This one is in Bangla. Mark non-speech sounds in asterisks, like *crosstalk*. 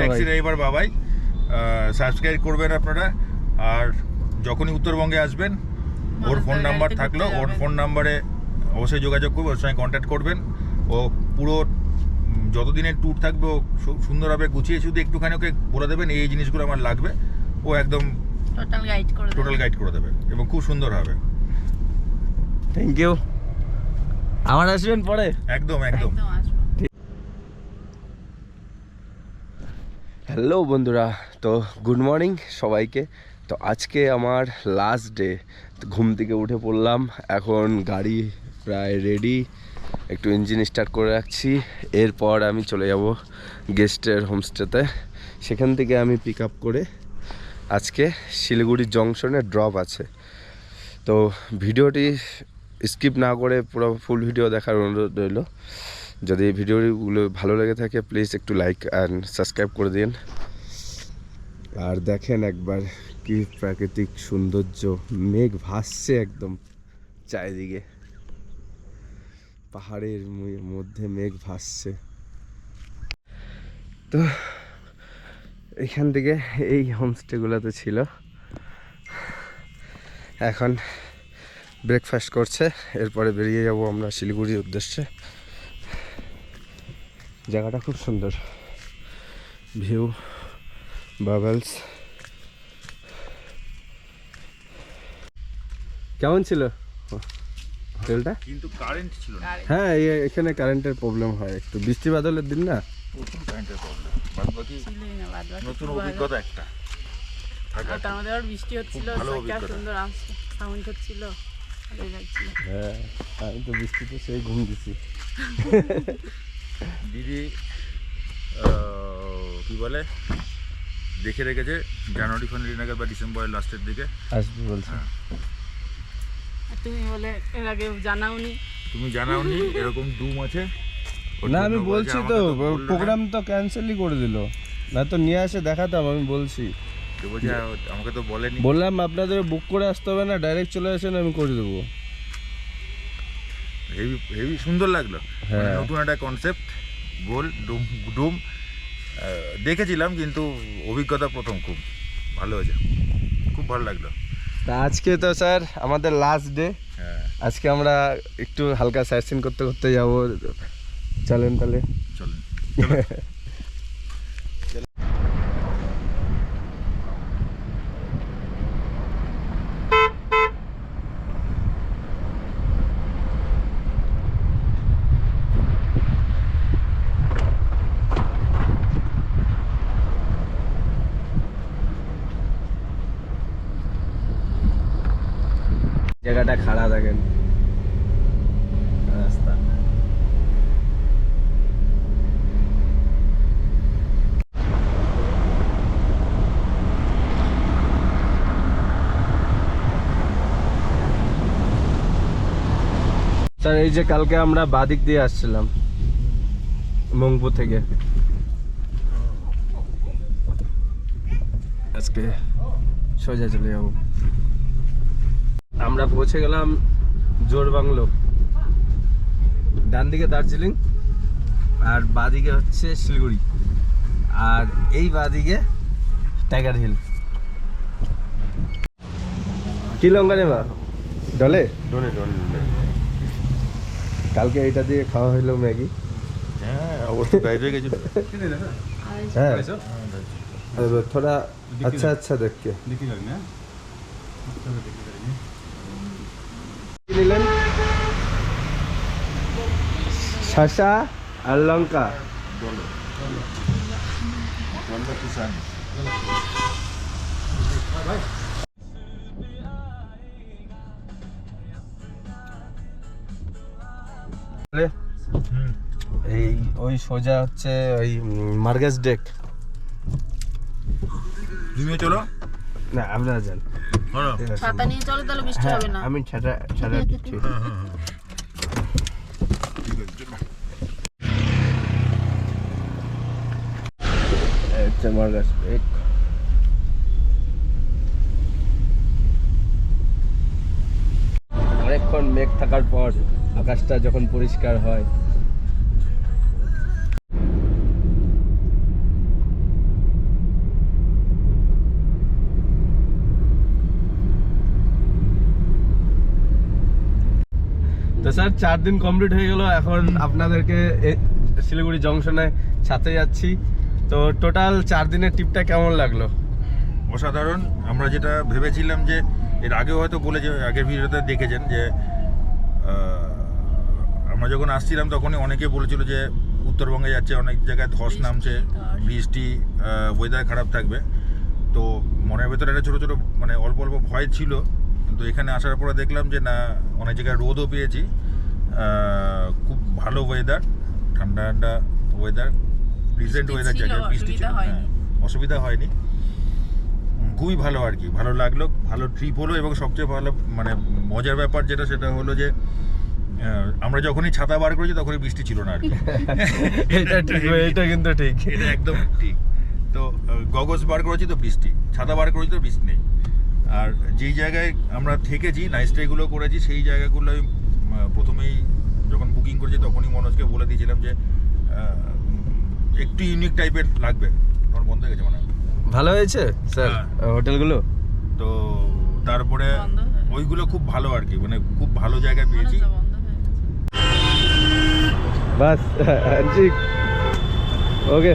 ট্যাক্সি ড্রাইভার বাবাই। সাবস্ক্রাইব করবেন আপনারা। আর যখনই উত্তরবঙ্গে আসবেন ওর ফোন নাম্বার থাকল ওর ফোন নাম্বারে অবশ্যই যোগাযোগ করবে ওর সঙ্গে কন্ট্যাক্ট করবেন। ও পুরো যতদিনের ট্যুর থাকবে ও সুন্দরভাবে গুছিয়ে শুধু একটুখানি ওকে বলে দেবেন এই এই জিনিসগুলো আমার লাগবে। ও একদম টোটাল গাইড করে টোটাল গাইড করে দেবে এবং খুব সুন্দর হবে। থ্যাংক ইউ আমার আসবেন পরে? একদম একদম একদম আসব হ্যালো বন্ধুরা, তো গুড মর্নিং সবাইকে। তো আজকে আমার লাস্ট ডে ঘুম থেকে উঠে পড়লাম, এখন গাড়ি প্রায় রেডি একটু ইঞ্জিন স্টার্ট করে রাখছি, এরপর আমি চলে যাব গেস্টের হোমস্টেতে সেখান থেকে আমি পিক আপ করে আজকে শিলিগুড়ি জংশনে ড্রপ আছে। তো ভিডিওটি স্কিপ না করে পুরো ফুল ভিডিও দেখার অনুরোধ রইল। যদি এই ভিডিওগুলো ভালো লেগে থাকে প্লিজ একটু লাইক অ্যান্ড সাবস্ক্রাইব করে দিন। আর দেখেন একবার কি প্রাকৃতিক সৌন্দর্য, মেঘ ভাসছে একদম চারিদিকে। পাহাড়ের মধ্যে মেঘ ভাসছে। তো এখান থেকে এই হোমস্টেগুলোতে ছিল। এখন ব্রেকফাস্ট করছে, এরপরে বেরিয়ে যাব আমরা শিলিগুড়ির উদ্দেশ্যে। জায়গাটা খুব সুন্দর। ভিউ বাবলস কেমন ছিল? হোটেলটা? কিন্তু কারেন্ট ছিল না। হ্যাঁ এই- এখানে কারেন্টের প্রবলেম হয় একটু। বৃষ্টি বাদলের দিন না? প্রচুর কারেন্টের প্রবলেম নতুন অভিজ্ঞতা একটা। আর তার মধ্যে আবার বৃষ্টি হচ্ছিল। সুন্দর সাউন্ড হচ্ছিল হ্যাঁ আমি তো বৃষ্টিতে সেই ঘুম দিছি। *laughs* দিদি আহ, কি বলে? দেখে রেখেছে জানুয়ারি ফেব্রুয়ারি নাগাদ বা ডিসেম্বরের লাস্টের দিকে। আসবি বলছি। হ্যাঁ। তুমি বলে এর আগে জানাওনি। তুমি জানাওনি এরকম ডুম আছে? না আমি বলছি তো প্রোগ্রাম তো ক্যান্সেলই করে দিল। না তো নিয়ে আসে দেখাতাম আমি বলছি। আমাকে তো বলেনি। বললাম আপনাদের বুক করে আসতে হবে না ডাইরেক্ট চলে আসেন আমি করে দেবো। হেভি হেভি সুন্দর লাগল। মানে হ্যাঁ। নতুন একটা কনসেপ্ট গোল ডুম ডুম। দেখেছিলাম কিন্তু অভিজ্ঞতা প্রথম খুব ভালো হয়েছে। খুব ভালো লাগল। তা আজকে তো স্যার আমাদের লাস্ট ডে হ্যাঁ। আজকে আমরা একটু হালকা সাইসিন করতে করতে যাব। চলেন তাহলে। চলেন। জায়গাটা খাড়া দেখেন। এই যে কালকে আমরা বাদিক দিয়ে আসছিলাম মংপু থেকে। আজকে সোজা চলে যাব। আমরা পৌঁছে গেলাম জোর বাংলো ডান দিকে দার্জিলিং আর বাদিকে হচ্ছে শিলিগুড়ি। আর এই বাদিকে টাইগার হিল। কি লঙ্কা নেবা? ডলে? ডলে ডলে। কালকে এইটা দিয়ে খাওয়া হইল ম্যাগি। হ্যাঁ অবশ্যই বাইরে হয়ে গেছিল। হ্যাঁ। থোড়া আচ্ছা আচ্ছা দেখকে কি নিলেন? শশা আর লঙ্কা। এই ওই সোজা হচ্ছে ওই মার্গেস ডেক। চলো না আপনারা যান। ছাতা নিয়ে চলো তাহলে বৃষ্টি হবে না। আমি দিচ্ছি। অনেকক্ষণ মেঘ থাকার পর আকাশটা যখন পরিষ্কার হয় স্যার চার দিন কমপ্লিট হয়ে গেল। এখন আপনাদেরকে এ- শিলিগুড়ি জংশনে ছাতে যাচ্ছি। তো টোটাল চার দিনের ট্রিপটা কেমন লাগল? অসাধারণ। আমরা যেটা ভেবেছিলাম যে এর আগেও হয়তো বলে যে আগের ভিডিওতে দেখেছেন যে আমরা যখন আসছিলাম তখনই অনেকে বলেছিল যে উত্তরবঙ্গে যাচ্ছে অনেক জায়গায় ধস নামছে বৃষ্টি ওয়েদার খারাপ থাকবে। তো মনের ভেতরে একটা ছোটো ছোটো মানে অল্প অল্প ভয় ছিল। কিন্তু এখানে আসার পরে দেখলাম যে না অনেক জায়গায় রোদও পেয়েছি। খুব ভালো ওয়েদার ঠান্ডা ঠান্ডা ওয়েদার প্রিজেন্ট ওয়েদার জায়গায় বৃষ্টি ছিল অসুবিধা হয়নি। হ্যাঁ অসুবিধা হয়নি। খুবই ভালো আর কি ভালো লাগল ভালো ট্রিপ হলো এবং সবচেয়ে ভালো মানে মজার ব্যাপার যেটা সেটা হলো যে আমরা যখনই ছাতা বার করেছি তখনই বৃষ্টি ছিল না আর কি। *laughs* এটা ঠিক এটা কিন্তু ঠিক। এটা একদম ঠিক। তো গগস বার করেছি তো বৃষ্টি ছাতা বার করেছি তো বৃষ্টি নেই। আর যেই জায়গায় আমরা থেকেছি নাইট স্টেগুলো করেছি সেই জায়গাগুলো আমি প্রথমেই যখন বুকিং করেছি তখনই মনোজকে বলে দিয়েছিলাম যে একটু ইউনিক টাইপের লাগবে। তোমার বন্ধ হয়ে গেছে মনে হয়। ভালো হয়েছে স্যার? হ্যাঁ। হোটেলগুলো? তো তারপরে। ওইগুলো খুব ভালো আর কি মানে খুব ভালো জায়গায় পেয়েছি। হয়ে। বাস ঠিক ওকে।